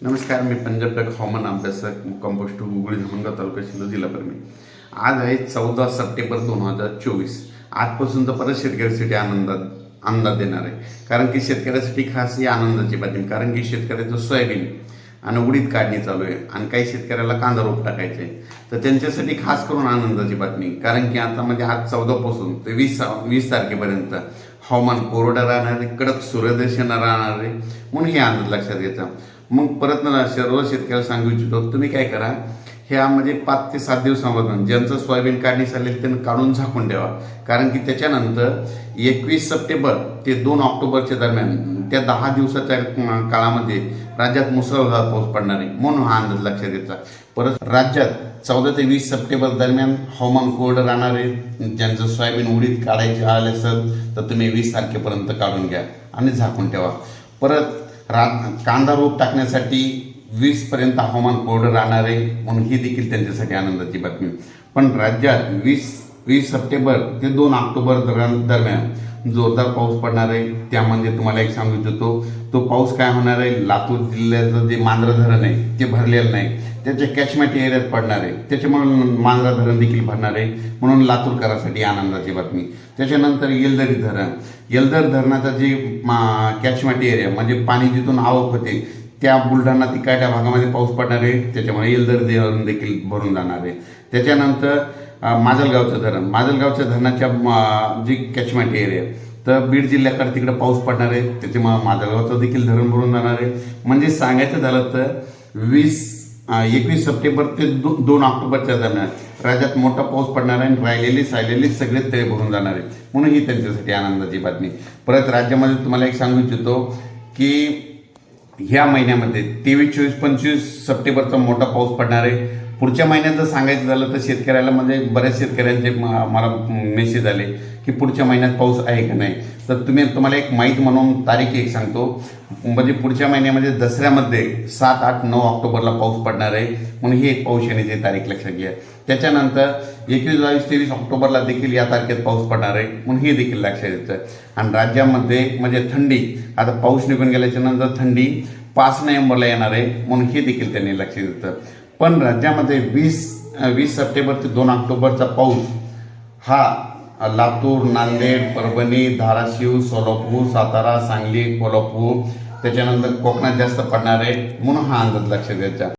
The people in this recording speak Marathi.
नमस्कार मी पंजाब हवामान अभ्यासक कंपोस्ट गुगळी धमणगाव तालुका शिंदे जिल्हा परमी आज आहे चौदा सप्टेंबर दोन हजार चोवीस. आजपासून तर परत शेतकऱ्यासाठी आनंदात अंदाज देणार आहे. कारण की शेतकऱ्यासाठी खास ही आनंदाची बातमी कारण की शेतकऱ्याचं सोयाबीन आणि उडीद काढणी चालू आहे आणि काही शेतकऱ्याला कांदा रोप टाकायचे तर त्यांच्यासाठी खास करून आनंदाची बातमी कारण की आता म्हणजे आज चौदापासून ते वीस वीस तारखेपर्यंत हवामान कोरडं राहणार आहे कडक सूर्यदर्शन राहणार आहे. म्हणून हे आनंद लक्षात घ्यायचा. मग परत ना सर्व शेतकऱ्याला सांगू इच्छितो तुम्ही काय करा ह्या म्हणजे पाच ते सात दिवसामधून ज्यांचं सोयाबीन काढणी चालेल त्यांना काढून झाकून द्यावा कारण की त्याच्यानंतर एकवीस सप्टेंबर ते दोन ऑक्टोबरच्या दरम्यान त्या दहा दिवसाच्या काळामध्ये राज्यात मुसळधार पाऊस पडणार आहे म्हणून हा अंदाज लक्षात घ्यायचा परत राज्यात चौदा ते वीस सप्टेंबर दरम्यान हवामान कोरडं राहणार आहे. ज्यांचं सोयाबीन उडीद काढायचे आले असेल तर तुम्ही वीस तारखेपर्यंत काढून घ्या आणि झाकून ठेवा. परत रा कांदा रोप टाकण्यासाठी वीसपर्यंत हवामान कोरडं राहणार आहे म्हणून ही देखील त्यांच्यासाठी आनंदाची बातमी. पण राज्यात वीस वीस सप्टेंबर ते दोन ऑक्टोबर दरम्यान दरम्यान जोरदार पाऊस पडणार आहे. त्यामध्ये तुम्हाला एक सांगू इच्छितो तो पाऊस काय होणार आहे? लातूर जिल्ह्याचं जे मांजरा धरण आहे ते भरलेलं नाही. त्याच्या कॅचमेट एरियात पडणार आहे. त्याच्यामुळे मांजरा धरण देखील भरणार आहे. म्हणून लातूरकरांसाठी आनंदाची बातमी. त्याच्यानंतर येलदरी धरण. येलदर धरणाचा जे कॅचमेट एरिया म्हणजे पाणी जिथून आवक होते त्या बुलढाणा तिकडच्या भागामध्ये पाऊस पडणार आहे. त्याच्यामुळे येलदर धरण देखील भरून जाणार आहे. त्याच्यानंतर माजलगावचं धरण. माजलगावच्या धरणाच्या जी कॅचमेंट एरिया तर बीड जिल्ह्याकडे तिकडे पाऊस पडणार आहे. त्याच्यामुळे माजलगावचं देखील धरण भरून जाणार आहे. म्हणजे सांगायचं झालं तर वीस एकवीस सप्टेंबर ते दो दोन ऑक्टोबरच्या दरम्यान राज्यात मोठा पाऊस पडणार आहे आणि राहिलेली सायलेली सगळे तळे भरून जाणार आहे म्हणून ही त्यांच्यासाठी आनंदाची बातमी. परत राज्यामध्ये तुम्हाला एक सांगू इच्छितो की ह्या महिन्यामध्ये तेवीस चोवीस पंचवीस सप्टेंबरचा मोठा पाऊस पडणार आहे. पुढच्या महिन्यात जर सांगायचं झालं तर शेतकऱ्याला म्हणजे बऱ्याच शेतकऱ्यांचे मला मेसेज आले की पुढच्या महिन्यात पाऊस आहे का नाही? तर तुम्ही तुम्हाला एक माहीत म्हणून तारीख एक सांगतो. म्हणजे पुढच्या महिन्यामध्ये दसऱ्यामध्ये सात आठ नऊ ऑक्टोबरला पाऊस पडणार आहे. म्हणून ही एक पाऊस येण्याची तारीख लक्षात घ्या. त्याच्यानंतर एकवीस बावीस तेवीस ऑक्टोबरला देखील या तारखेत पाऊस पडणार आहे. म्हणून हे देखील लक्षात येतं. आणि राज्यामध्ये म्हणजे थंडी आता पाऊस निघून गेल्याच्यानंतर थंडी पाच नोव्हेंबरला येणार आहे. म्हणून हे देखील त्यांनी लक्षात येतं. पण राज्यामध्ये वीस वीस सप्टेंबर ते दोन ऑक्टोबरचा पाऊस हा लातूर नांदेड परभणी धाराशिव सोलापूर सातारा सांगली कोल्हापूर त्याच्यानंतर कोकणात जास्त पडणार आहे म्हणून हा अंदाज लक्षात द्यायचा